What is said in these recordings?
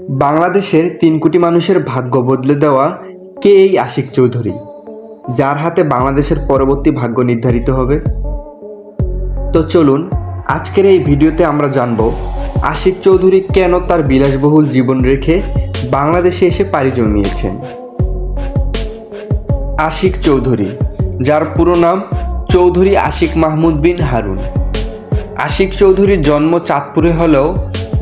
বাংলাদেশের তিন কোটি মানুষের ভাগ্য বদলে দেওয়া কে এই আশিক চৌধুরী? যার হাতে বাংলাদেশের পরবর্তী ভাগ্য নির্ধারিত হবে? তো চলুন, আজকের এই ভিডিওতে আমরা জানব আশিক চৌধুরী কেন তার বিলাসবহুল জীবন রেখে বাংলাদেশে এসে পাড়ি জমিয়েছেন? আশিক চৌধুরী, যার পুরো নাম চৌধুরী আশিক মাহমুদ বিন হারুন। আশিক চৌধুরীর জন্ম চাঁদপুরে হলেও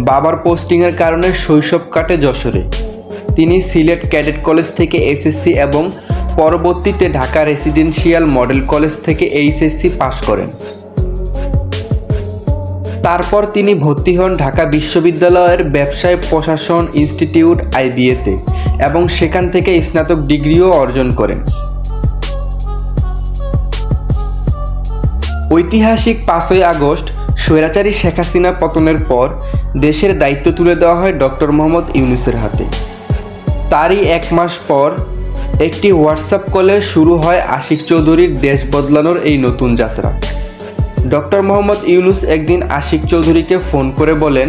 বাবার পোস্টিংয়ের কারণে শৈশব কাটে যশোরে। তিনি সিলেট ক্যাডেট কলেজ থেকে এসএসসি এবং পরবর্তীতে ঢাকা রেসিডেন্সিয়াল মডেল কলেজ থেকে এইচএসসি পাশ করেন। তারপর তিনি ভর্তি হন ঢাকা বিশ্ববিদ্যালয়ের ব্যবসায় প্রশাসন ইনস্টিটিউট আইবিএতে এবং সেখান থেকে স্নাতক ডিগ্রিও অর্জন করেন। ঐতিহাসিক পাঁচই আগস্ট স্বৈরাচারী শেখ হাসিনা পতনের পর দেশের দায়িত্ব তুলে দেওয়া হয় ডক্টর মোহাম্মদ ইউনুসের হাতে। তারই এক মাস পর একটি হোয়াটসঅ্যাপ কলে শুরু হয় আশিক চৌধুরীর দেশ বদলানোর এই নতুন যাত্রা। ডক্টর মোহাম্মদ ইউনুস একদিন আশিক চৌধুরীকে ফোন করে বলেন,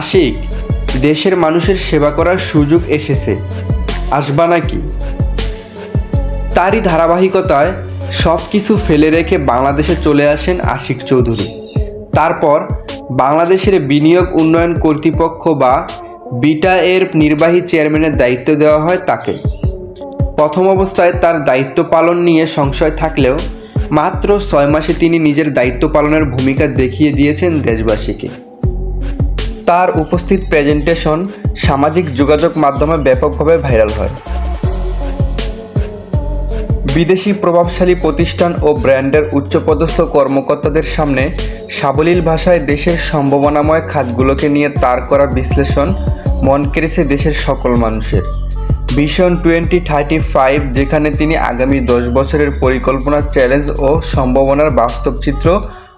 আশিক, দেশের মানুষের সেবা করার সুযোগ এসেছে, আসবা নাকি? তারই ধারাবাহিকতায় সব কিছু ফেলে রেখে বাংলাদেশে চলে আসেন আশিক চৌধুরী। তারপর বাংলাদেশের বিনিয়োগ উন্নয়ন কর্তৃপক্ষ বা বিটা এর নির্বাহী চেয়ারম্যানের দায়িত্ব দেওয়া হয় তাকে। প্রথম অবস্থায় তার দায়িত্ব পালন নিয়ে সংশয় থাকলেও মাত্র ছয় মাসে তিনি নিজের দায়িত্ব পালনের ভূমিকা দেখিয়ে দিয়েছেন দেশবাসীকে। তার উপস্থিত প্রেজেন্টেশন সামাজিক যোগাযোগ মাধ্যমে ব্যাপকভাবে ভাইরাল হয়। বিদেশি প্রভাবশালী প্রতিষ্ঠান ও ব্র্যান্ডের উচ্চপদস্থ কর্মকর্তাদের সামনে সাবলীল ভাষায় দেশের সম্ভাবনাময় খাতগুলোকে নিয়ে তার করা বিশ্লেষণ মন কেড়েছে দেশের সকল মানুষের। ভিশন টোয়েন্টি থার্টি ফাইভ যেখানে তিনি আগামী দশ বছরের পরিকল্পনার চ্যালেঞ্জ ও সম্ভাবনার বাস্তব চিত্র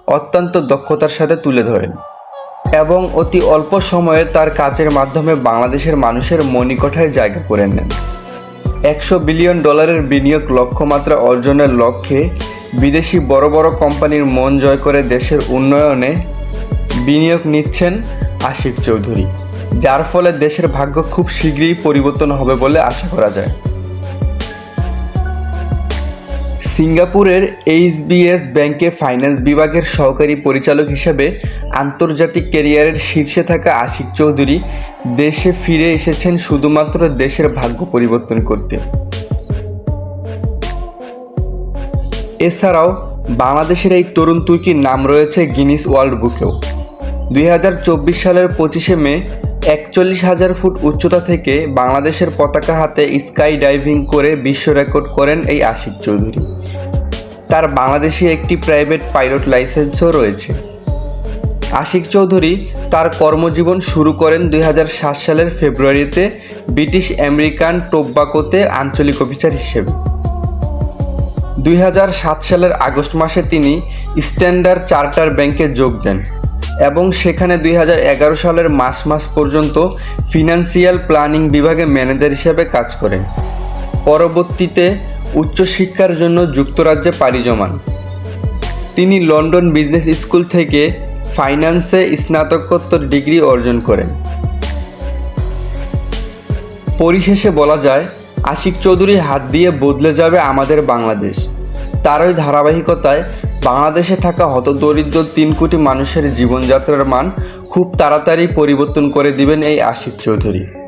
অত্যন্ত দক্ষতার সাথে তুলে ধরেন এবং অতি অল্প সময়ে তার কাজের মাধ্যমে বাংলাদেশের মানুষের মণিকঠায় জায়গা করে নেন। একশো বিলিয়ন ডলারের বিনিয়োগ লক্ষ্যমাত্রা অর্জনের লক্ষ্যে বিদেশি বড় বড় কোম্পানির মন জয় করে দেশের উন্নয়নে বিনিয়োগ নিচ্ছেন আশিক চৌধুরী, যার ফলে দেশের ভাগ্য খুব শীঘ্রই পরিবর্তন হবে বলে আশা করা যায়। সিঙ্গাপুরের এইচবিএস ব্যাংকে ফাইন্যান্স বিভাগের সহকারী পরিচালক হিসেবে আন্তর্জাতিক ক্যারিয়ারের শীর্ষে থাকা আশিক চৌধুরী দেশে ফিরে এসেছেন শুধুমাত্র দেশের ভাগ্য পরিবর্তন করতে। এছাড়াও বাংলাদেশের এই তরুণ তুর্কির নাম রয়েছে গিনিস ওয়ার্ল্ড বুকেও। দুই হাজার চব্বিশ সালের পঁচিশে মে একচল্লিশ হাজার ফুট উচ্চতা থেকে বাংলাদেশের পতাকা হাতে স্কাই ডাইভিং করে বিশ্ব রেকর্ড করেন এই আশিক চৌধুরী। তার বাংলাদেশি একটি প্রাইভেট পাইলট লাইসেন্সও রয়েছে। আশিক চৌধুরী তার কর্মজীবন শুরু করেন দুই হাজার সাত সালের ফেব্রুয়ারিতে ব্রিটিশ আমেরিকান টোব্যাকোতে আঞ্চলিক অফিসার হিসেবে। দুই হাজার সাত সালের আগস্ট মাসে তিনি স্ট্যান্ডার্ড চার্টার ব্যাংকে যোগ দেন। এবং সেখানে দুই সালের মাস মাস পর্যন্ত ফিনান্সিয়াল প্ল্যানিং বিভাগে ম্যানেজার হিসেবে কাজ করেন। পরবর্তীতে উচ্চশিক্ষার জন্য যুক্তরাজ্যে পাড়ি জমান। তিনি লন্ডন বিজনেস স্কুল থেকে ফাইন্যান্সে স্নাতকোত্তর ডিগ্রি অর্জন করেন। পরিশেষে বলা যায়, আশিক চৌধুরীর হাত দিয়ে বদলে যাবে আমাদের বাংলাদেশ। তারই ধারাবাহিকতায় বাংলাদেশে থাকা হতদরিদ্র তিন কোটি মানুষের জীবনযাত্রার মান খুব তাড়াতাড়ি পরিবর্তন করে দিবেন এই আশিক চৌধুরী।